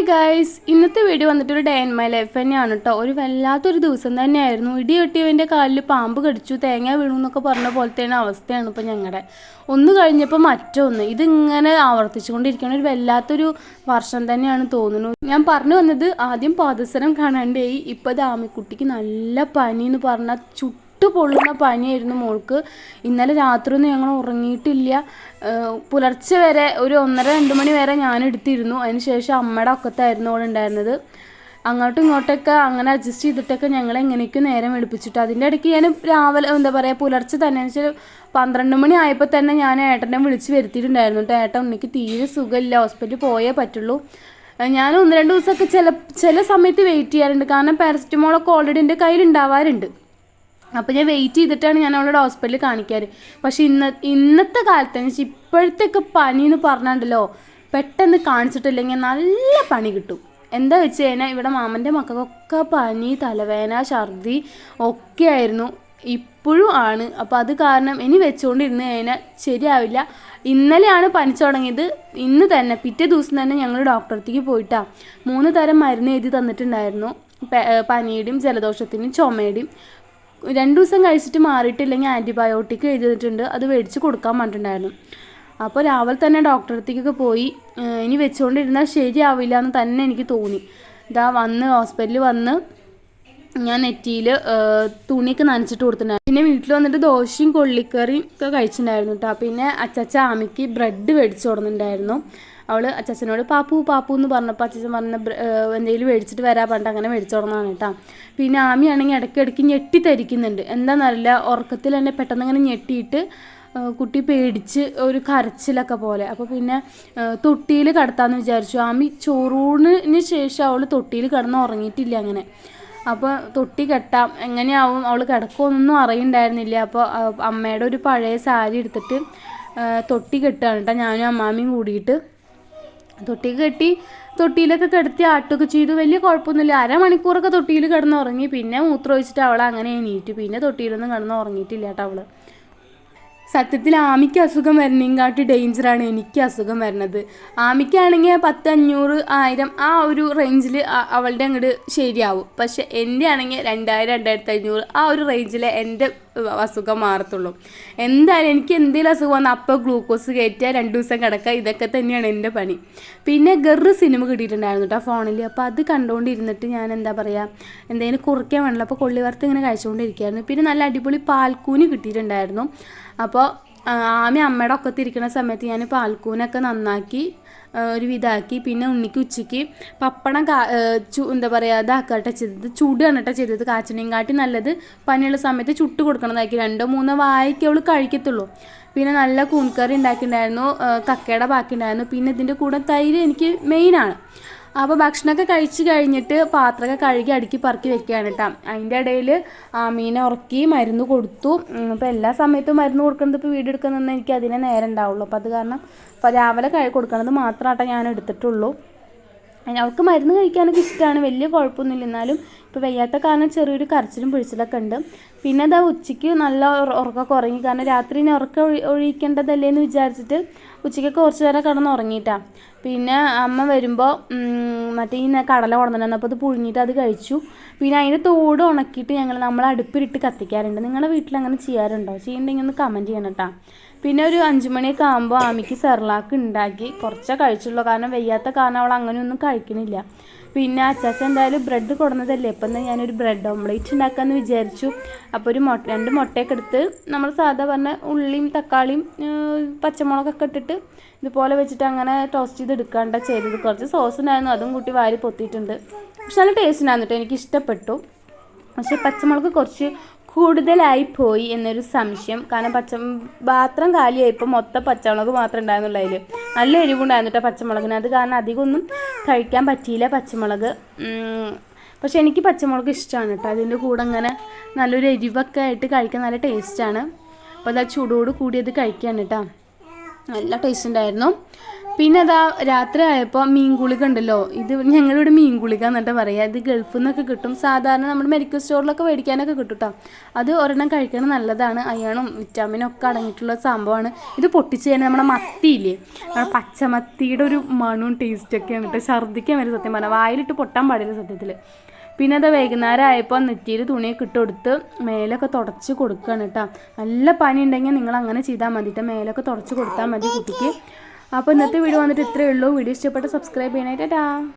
Hi guys ഇന്നത്തെ video വന്നിട്ട് ഒരു ഡേ ഇൻ മൈ ലൈഫ് തന്നെയാണ് കേട്ടോ ഒരു വല്ലാത്തൊരു ദിവസം തന്നെയായിരുന്നു. ഇടി കെട്ടിയവന്റെ കാലിൽ പാമ്പ് കടിച്ചു തേങ്ങ വീണു എന്നൊക്കെ പറഞ്ഞ പോലത്തെയാണ് അവസ്ഥയാണ് ഇപ്പോൾ ഞങ്ങളുടെ ഒന്ന് കഴിഞ്ഞപ്പോൾ മറ്റൊന്ന്. ഇതിങ്ങനെ ആവർത്തിച്ചുകൊണ്ടിരിക്കുകയാണ് ഒരു വല്ലാത്തൊരു വർഷം തന്നെയാണ് തോന്നുന്നു. ഞാൻ പറഞ്ഞു വന്നത് ആദ്യം പാദസരം കാണാണ്ടേയി ഇപ്പോൾ ദാമിക്കുട്ടിക്ക് നല്ല പനി എന്ന് പറഞ്ഞാൽ ചുട്ടു പൊള്ളുന്ന പനിയായിരുന്നു മോൾക്ക്. ഇന്നലെ രാത്രി ഒന്നും ഞങ്ങൾ ഉറങ്ങിയിട്ടില്ല. പുലർച്ചെ വരെ ഒരു ഒന്നര രണ്ട് മണി വരെ ഞാൻ എടുത്തിരുന്നു. അതിനുശേഷം അമ്മയുടെ ഒക്കത്തായിരുന്നു ഉണ്ടായിരുന്നത്. അങ്ങോട്ടും ഇങ്ങോട്ടൊക്കെ അങ്ങനെ അഡ്ജസ്റ്റ് ചെയ്തിട്ടൊക്കെ ഞങ്ങൾ എങ്ങനെയൊക്കെ നേരം വെളുപ്പിച്ചിട്ട്. അതിന്റെ ഇടയ്ക്ക് ഞാൻ രാവിലെ എന്താ പറയുക പുലർച്ചെ തന്നെ വെച്ചാൽ പന്ത്രണ്ട് മണി ആയപ്പോൾ തന്നെ ഞാൻ ഏട്ടനെ വിളിച്ച് വരുത്തിയിട്ടുണ്ടായിരുന്നു കേട്ടോ. ഏട്ടൻ ഉണ്ണിക്ക് തീരെ സുഖമില്ല. ഹോസ്പിറ്റലിൽ പോയേ പറ്റുള്ളൂ. ഞാൻ ഒന്ന് രണ്ട് ദിവസമൊക്കെ ചില ചില സമയത്ത് വെയിറ്റ് ചെയ്യാറുണ്ട്. കാരണം പാരസെറ്റമോളൊക്കെ ഓൾറെഡി എന്റെ കയ്യിൽ ഉണ്ടാവാറുണ്ട് അപ്പോൾ ഞാൻ വെയിറ്റ് ചെയ്തിട്ടാണ് ഞാൻ അവളോട് ഹോസ്പിറ്റലിൽ കാണിക്കാറ്. പക്ഷേ ഇന്ന ഇന്നത്തെ കാലത്ത് വെച്ചാൽ ഇപ്പോഴത്തേക്ക് പനി എന്ന് പറഞ്ഞാണ്ടല്ലോ പെട്ടെന്ന് കാണിച്ചിട്ടില്ലെങ്കിൽ നല്ല പണി കിട്ടും. എന്താ വെച്ച് കഴിഞ്ഞാൽ ഇവിടെ മാമന്റെ മക്കൾക്കൊക്കെ പനി തലവേന ഛർദി ഒക്കെ ആയിരുന്നു. ഇപ്പോഴും ആണ്. അപ്പോൾ അത് കാരണം ഇനി വെച്ചുകൊണ്ടിരുന്ന് കഴിഞ്ഞാൽ ശരിയാവില്ല. ഇന്നലെയാണ് പനിച്ചു തുടങ്ങിയത്. ഇന്ന് തന്നെ പിറ്റേ ദിവസം തന്നെ ഞങ്ങൾ ഡോക്ടറത്തേക്ക് പോയിട്ടാ. മൂന്ന് തരം മരുന്ന് എഴുതി തന്നിട്ടുണ്ടായിരുന്നു. പനിയുടെയും ജലദോഷത്തിന്റെയും ചുമയുടെയും. രണ്ട് ദിവസം കഴിച്ചിട്ട് മാറിയിട്ടില്ലെങ്കിൽ ആന്റിബയോട്ടിക് എഴുതിയിട്ടുണ്ട്. അത് മേടിച്ച് കൊടുക്കാൻ പറഞ്ഞിട്ടുണ്ടായിരുന്നു. അപ്പോൾ രാവിലെ തന്നെ ഡോക്ടറെ അടുത്തേക്കൊക്കെ പോയി ഇനി വെച്ചുകൊണ്ടിരുന്നാൽ ശരിയാവില്ല എന്ന് തന്നെ എനിക്ക് തോന്നി. ഇതാ വന്ന് ഹോസ്പിറ്റലിൽ വന്ന് ഞാൻ നെറ്റിയിൽ തുണിയൊക്കെ നനച്ചിട്ട് കൊടുത്തിട്ടുണ്ടായിരുന്നു. പിന്നെ വീട്ടിൽ വന്നിട്ട് ദോശയും കൊള്ളിക്കറിയും ഒക്കെ കഴിച്ചിട്ടുണ്ടായിരുന്നു കേട്ടോ പിന്നെ അച്ചച്ച ആമിക്ക് ബ്രെഡ് മേടിച്ചു കൊടുത്തിട്ടുണ്ടായിരുന്നു. അവൾ അച്ചച്ചനോട് പാപ്പു പാപ്പു എന്ന് പറഞ്ഞപ്പോൾ അച്ചച്ചൻ പറഞ്ഞ എന്തെങ്കിലും മേടിച്ചിട്ട് വരാൻ പറഞ്ഞിട്ട് അങ്ങനെ മേടിച്ചു തുടങ്ങാണ് കേട്ടോ. പിന്നെ ആമിയാണെങ്കിൽ ഇടയ്ക്കിടയ്ക്ക് ഞെട്ടിത്തരിക്കുന്നുണ്ട് എന്താണെന്നറിയില്ല ഉറക്കത്തിൽ തന്നെ പെട്ടെന്ന് ഇങ്ങനെ ഞെട്ടിയിട്ട് കുട്ടി പേടിച്ച് ഒരു കരച്ചിലൊക്കെ പോലെ. അപ്പോൾ പിന്നെ തൊട്ടിയിൽ കടത്താമെന്ന് വിചാരിച്ചു. ആമി ചോറൂണിന് ശേഷം അവൾ തൊട്ടിയിൽ കിടന്ന് ഉറങ്ങിയിട്ടില്ല അങ്ങനെ. അപ്പോൾ തൊട്ടി കെട്ടാം എങ്ങനെയാവും അവൾ കിടക്കുമെന്നൊന്നും അറിയണ്ടായിരുന്നില്ല. അപ്പോൾ അമ്മയുടെ ഒരു പഴയ സാരി എടുത്തിട്ട് തൊട്ടി കെട്ടുകയാണ് കേട്ടോ. ഞാനും അമ്മാമിയും കൂടിയിട്ട് തൊട്ടി കെട്ടി തൊട്ടിയിലൊക്കെ കിടത്തി ആട്ടൊക്കെ ചെയ്തു. വലിയ കുഴപ്പമൊന്നുമില്ല. അരമണിക്കൂറൊക്കെ തൊട്ടിയിൽ കിടന്നുറങ്ങി. പിന്നെ മൂത്രം ഒഴിച്ചിട്ട് അവൾ അങ്ങനെ എണീറ്റു. പിന്നെ തൊട്ടിയിലൊന്നും കിടന്ന് ഉറങ്ങിയിട്ടില്ല കേട്ടോ അവൾ. സത്യത്തിൽ ആമിക്ക് അസുഖം വരുന്നേങ്കാട്ടി ഡേഞ്ചറാണ് എനിക്ക് അസുഖം വരുന്നത്. ആമിക്കാണെങ്കിൽ പത്ത് അഞ്ഞൂറ് ആയിരം ആ ഒരു റേഞ്ചിൽ അവളുടെ അങ്ങോട്ട് ശരിയാവും. പക്ഷെ എന്റെ ആണെങ്കിൽ രണ്ടായിരം രണ്ടായിരത്തി അഞ്ഞൂറ് ആ ഒരു റേഞ്ചിൽ എന്റെ അസുഖം മാറത്തുള്ളൂ. എന്തായാലും എനിക്ക് എന്തെങ്കിലും അസുഖം വന്നാൽ അപ്പോൾ ഗ്ലൂക്കോസ് കയറ്റുക രണ്ട് ദിവസം കിടക്കുക ഇതൊക്കെ തന്നെയാണ് എന്റെ പണി. പിന്നെ ഗർറ് സിനിമ കിട്ടിയിട്ടുണ്ടായിരുന്നു കേട്ടോ ഫോണിൽ അപ്പോൾ അത് കണ്ടുകൊണ്ടിരുന്നിട്ട് ഞാൻ എന്താ പറയുക എന്തെങ്കിലും കുറിക്കാൻ വേണമല്ലോ അപ്പോൾ കൊള്ളി വറുത്ത് ഇങ്ങനെ കഴിച്ചുകൊണ്ടിരിക്കുകയായിരുന്നു പിന്നെ നല്ല അടിപൊളി പാൽക്കൂനി കിട്ടിയിട്ടുണ്ടായിരുന്നു. അപ്പോൾ ആമി അമ്മയുടെ ഒക്കത്തിരിക്കുന്ന സമയത്ത് ഞാൻ പാൽക്കൂനൊക്കെ നന്നാക്കി ഒരു വിധാക്കി പിന്നെ ഉണ്ണിക്ക് ഉച്ചയ്ക്ക് പപ്പടം കാ ചു എന്താ പറയുക ഇതാക്കട്ടെ ചെയ്തത്. ചൂടാണ് കേട്ടോ ചെയ്തത്. കാച്ചണയും കാട്ടി നല്ലത് പനിയുള്ള സമയത്ത് ചുട്ട് കൊടുക്കണതാക്കി. രണ്ടോ മൂന്നോ വായിക്ക് അവൾ കഴിക്കത്തുള്ളൂ. പിന്നെ നല്ല കൂൺകറി ഉണ്ടാക്കിയിട്ടുണ്ടായിരുന്നു കക്കയുടെ ബാക്കി ഉണ്ടായിരുന്നു. പിന്നെ ഇതിന്റെ കൂടെ തൈര് എനിക്ക് മെയിനാണ് അപ്പോൾ ഭക്ഷണമൊക്കെ കഴിച്ച് കഴിഞ്ഞിട്ട് പാത്രമൊക്കെ കഴുകി അടുക്കി പറക്കി വെക്കുകയാണ് കേട്ടോ. അതിന്റെ ഇടയിൽ ആമീനെ ഉറക്കി മരുന്ന് കൊടുത്തു. അപ്പോൾ എല്ലാ സമയത്തും മരുന്ന് കൊടുക്കുന്നത് ഇപ്പോൾ വീഡിയോ എടുക്കുന്നതെന്ന് എനിക്ക് അതിനെ നേരം ഉണ്ടാവുള്ളൂ. അപ്പോൾ അത് കാരണം ഇപ്പോൾ രാവിലെ കഴി കൊടുക്കണത് മാത്രമാട്ടോ ഞാൻ എടുത്തിട്ടുള്ളൂ. അവൾക്ക് മരുന്ന് കഴിക്കാനൊക്കെ ഇഷ്ടമാണ് വലിയ കുഴപ്പമൊന്നുമില്ല. എന്നാലും ഇപ്പോൾ വയ്യാത്ത കാരണം ചെറിയൊരു കരച്ചിലും പിടിച്ചിലൊക്കെ ഉണ്ട്. പിന്നെ അതാ ഉച്ചയ്ക്ക് നല്ല ഉറ- ഉറക്കമൊക്കെ ഉറങ്ങി. കാരണം രാത്രി ഇനി ഉറക്കം ഒഴി ഒഴിക്കേണ്ടതല്ലേ എന്ന് വിചാരിച്ചിട്ട് ഉച്ചയ്ക്കൊക്കെ കുറച്ച് നേരം കിടന്ന് ഉറങ്ങിയിട്ടാ പിന്നെ അമ്മ വരുമ്പോൾ മറ്റേ ഈ കടല കൊണ്ടുവന്നിരുന്നു അപ്പോൾ അത് പുഴുങ്ങിയിട്ട് അത് കഴിച്ചു. പിന്നെ അതിന്റെ തോട് ഉണക്കിയിട്ട് ഞങ്ങൾ നമ്മൾ അടുപ്പിലിട്ട് കത്തിക്കാറുണ്ട്. നിങ്ങളുടെ വീട്ടിൽ അങ്ങനെ ചെയ്യാറുണ്ടോ? ചെയ്യുന്നുണ്ടെങ്കിൽ ഒന്ന് കമന്റ് ചെയ്യണം കേട്ടോ. പിന്നെ ഒരു അഞ്ച് മണിയൊക്കെ ആകുമ്പോൾ ആമിക്ക് സെർലാക്ക് ഉണ്ടാക്കി. കുറച്ചേ കഴിച്ചുള്ളൂ. കാരണം വയ്യാത്ത കാരണം അവൾ അങ്ങനെയൊന്നും കഴിക്കണില്ല. പിന്നെ അച്ചാച്ച എന്തായാലും ബ്രെഡ് കൊടുന്നതല്ലേ? ഇപ്പം എന്നാൽ ഞാനൊരു ബ്രെഡ് ഓംലേറ്റ് ഉണ്ടാക്കാമെന്ന് വിചാരിച്ചു. അപ്പോൾ ഒരു മുട്ട രണ്ട് മുട്ടയൊക്കെ എടുത്ത് നമ്മൾ സാധാ പറഞ്ഞ ഉള്ളിയും തക്കാളിയും പച്ചമുളകൊക്കെ ഇട്ടിട്ട് ഇതുപോലെ വെച്ചിട്ട് അങ്ങനെ ടോസ്റ്റ് ചെയ്ത് എടുക്കാണ്ട ചെയ്തത്. കുറച്ച് സോസ് ഉണ്ടായിരുന്നു അതും കൂട്ടി വാരി പൊത്തിയിട്ടുണ്ട്. പക്ഷെ നല്ല ടേസ്റ്റ് ഉണ്ടായിരുന്നു കേട്ടോ എനിക്ക് ഇഷ്ടപ്പെട്ടു. പക്ഷേ പച്ചമുളക് കുറച്ച് കൂടുതലായി പോയി എന്നൊരു സംശയം. കാരണം പച്ച പാത്രം കാലിയായി ഇപ്പോൾ മൊത്തം പച്ചമുളക് മാത്രമേ ഉണ്ടായിരുന്നുള്ളൂ അതിൽ നല്ല എരിവുണ്ടായിരുന്നു കേട്ടോ പച്ചമുളകിന്. അത് കാരണം അധികമൊന്നും കഴിക്കാൻ പറ്റിയില്ല പച്ചമുളക്. പക്ഷെ എനിക്ക് പച്ചമുളക് ഇഷ്ടമാണ് കേട്ടോ. അതിന്റെ കൂടെ അങ്ങനെ നല്ലൊരു എരിവൊക്കെ ആയിട്ട് കഴിക്കാൻ നല്ല ടേസ്റ്റാണ് അപ്പോൾ അത് ചൂടോട് കൂടി അത് കഴിക്കുകയാണ് കേട്ടോ. നല്ല ടേസ്റ്റ് ഉണ്ടായിരുന്നു. പിന്നെ അതാ രാത്രി ആയപ്പോൾ മീൻ ഗുളിക ഉണ്ടല്ലോ. ഇത് ഞങ്ങളിവിടെ മീൻ ഗുളിക എന്നിട്ട് പറയുക ഇത് ഗൾഫിൽ നിന്നൊക്കെ കിട്ടും. സാധാരണ നമ്മുടെ മെഡിക്കൽ സ്റ്റോറിലൊക്കെ മേടിക്കാനൊക്കെ കിട്ടും കേട്ടോ അത് ഒരെണ്ണം കഴിക്കുന്നത് നല്ലതാണ്. അയണും വിറ്റാമിനും ഒക്കെ അടങ്ങിയിട്ടുള്ള സംഭവമാണ്. ഇത് പൊട്ടിച്ച് കഴിഞ്ഞാൽ നമ്മുടെ മത്തിയില്ലേ? നമ്മുടെ പച്ചമത്തിയുടെ ഒരു മണവും ടേസ്റ്റൊക്കെയാണ് കേട്ടോ ഛർദ്ദിക്കാൻ വരും സത്യം പറഞ്ഞാൽ വായിലിട്ട് പൊട്ടാൻ പാടില്ല സത്യത്തിൽ പിന്നെ അത് വൈകുന്നേരം ആയപ്പോൾ നെറ്റിയിൽ തുണിയൊക്കെ ഇട്ട് കൊടുത്ത് മേലൊക്കെ തുടച്ച് കൊടുക്കുകയാണ് കേട്ടോ നല്ല പനി ഉണ്ടെങ്കിൽ നിങ്ങൾ അങ്ങനെ ചെയ്താൽ മതി കേട്ടോ മേലൊക്കെ തുടച്ച് കൊടുത്താൽ മതി കുട്ടിക്ക്. അപ്പോൾ ഇന്നത്തെ വീഡിയോ വന്നിട്ട് ഇത്രയേ ഉള്ളൂ. വീഡിയോ ഇഷ്ടപ്പെട്ട് സബ്സ്ക്രൈബ് ചെയ്യണേ ടാ.